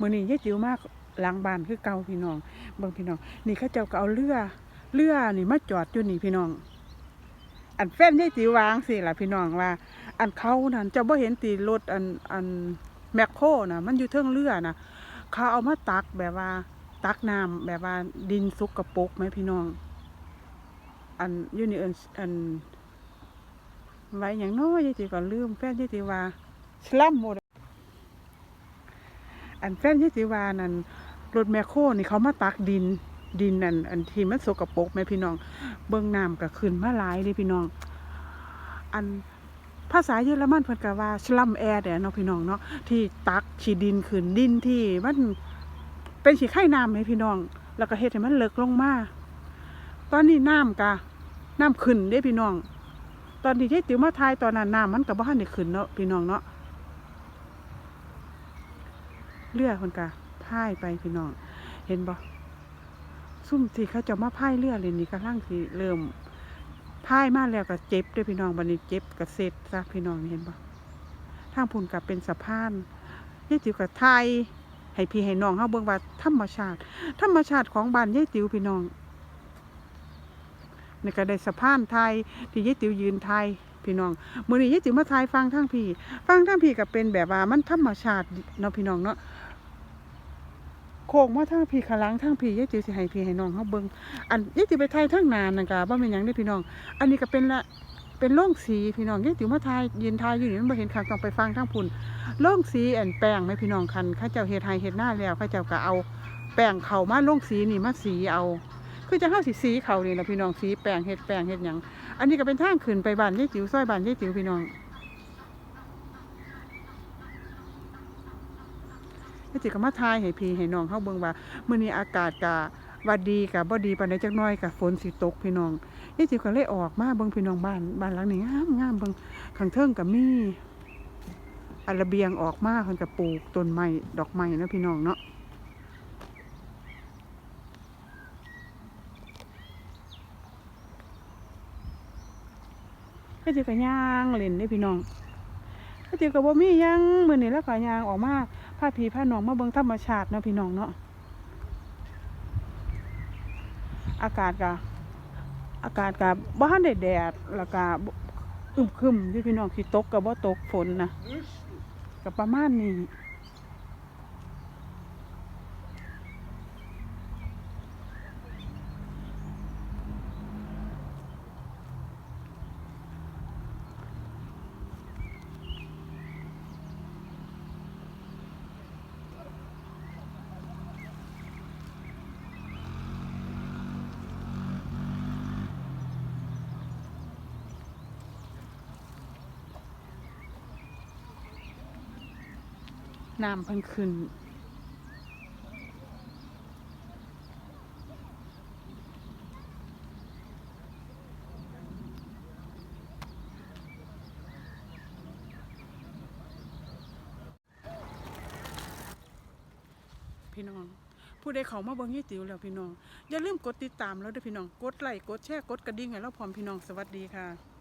มื้อนี้ยายจิ๋วมากหลังบ้านคือเก่าพี่น้อง เบิ่งพี่น้อง นี่เขาเจ้าก็เอาเรือเรือนี่มาจอดอยู่นี่พี่น้อง อันแฟนยายจิ๋ววางสิล่ะพี่น้องว่า อันเขานั่นเจ้าบ่เห็นตีรถอันอันแมคโครนะมันอยู่เทิงเรือนะเขาเอามาตักแบบว่า ตักน้ำแบบว่าดินสุกกระปรกไหมพี่น้อง อันอยู่นี่เอินอันไว้อย่างน้อยยายติก็ลืมแฟนยายติว่าสลัมหมด อันแฟนยายติวานั่นรถแมคโครนี่เขามาตักดินดินนั่นอันที่มันสกปรกไหมพี่น้อง เบื้องน้ำก็ขึ้นมาหลายเลยพี่น้อง อันภาษาเยอรมันเพิ่นก็ว่าสลัมแอร์เด้เนาะพี่น้องเนาะที่ตักฉีดินขึ้นดินที่มันเป็นสีไข่น้ำให้พี่น้อง แล้วก็เฮ็ดให้มันเลิกลงมาตอนนี้น้ำกะน้ำขึ้นเด้พี่น้อง ตอนที่ยายติ๋วมาทายตอนนั้นน้ำมันก็บ่ทันได้ขึ้นเนาะพี่น้องเนาะ เรือคนกะพ่ายไปพี่น้อง เห็นบ่ซุ่มสีเขาจะมาพ่ายเรือเลยนี่กระลังสิเริ่มพ่ายมาแล้วก็เจ็บด้วยพี่น้องบันนี้เจ็บก็เซ็ดซะพี่น้องเห็นบ่ทางพุ่นก็เป็นสะพานยายติ๋วก็ทยให้พี่ให้น้องเฮาเบิ่งว่าธรรมชาติ ธรรมชาติของบ้านยายติ๋วพี่น้อง นี่ก็ได้สะพานไทยที่ยายติ๋วยืนไทยพี่น้องมื้อนี้ยายติ๋วมาไทยฟังทางพี่ ฟังทางพี่ก็เป็นแบบว่ามันธรรมชาติเนาะพี่น้องเนาะโค้งมาทางพี่ขลังทางพี่ยายติ๋วสิให้พี่ให้น้องเฮาเบิ่งอันยายติ๋วไปไทยทางนานนั่นก็บ่แม่นหยังเด้พี่น้อง อันนี้ก็เป็นละเป็นโล่งสีพี่น้องยายติ๋วมาทายยืนทายอยู่นี่มันบ่เห็นคักต้องไปฟังทางพุ่นโล่งสีแอนแป้งไหมพี่น้องคันเขาเจ้าเฮ็ดให้เฮ็ดหน้าแล้วเขาเจ้าก็เอาแป้งเข้ามาโล่งสีนี่มาสีเอา คือจะเฮาสิสีเขานี่ละพี่น้องสีแป้งเฮ็ดแป้งเฮ็ดหยังอันนี้ก็เป็นทางขึ้นไปบ้านยายจิ๋วซอยบ้านยายจิ๋วพี่น้องยายจิ๋วก็มาทายให้พี่ให้น้องเฮาเบิ่งว่ามื้อนี้อากาศก็ว่าดีก็บ่ดีปานใดจักหน่อยก็ฝนสิตกพี่น้องยายจิ๋วก็เลยออกมาเบิ่งพี่น้องบ้านบ้านหลังนี้งามงามเบิ่งข้างเทิงก็มีอันระเบียงออกมาเพิ่นก็ปลูกต้นไม้ดอกไม้นะพี่น้องเนาะ ก็จิก็ย่างเล่นได้พี่น้องก็จิก็บ่มีหยังมื้อนี่แล้วก็ย่างออกมาผ้าผีผ้าหนองมาเบิ่งธรรมชาติเนาะพี่น้องเนาะอากาศก็อากาศกับ่ทันได้แดดแล้วก็อึมครึมที่พี่น้องคือตกกับ่ตกฝนนะกับประมาณนี้ น้ำเพิ่นขึ้น พี่น้อง ผู้ใดเขามาเบิ่งยี่ติ๋วแล้วพี่น้อง อย่าลืมกดติดตามแล้วด้วยพี่น้อง กดไลค์กดแชร์กดกระดิ่งให้เราพร้อมพี่น้องสวัสดีค่ะ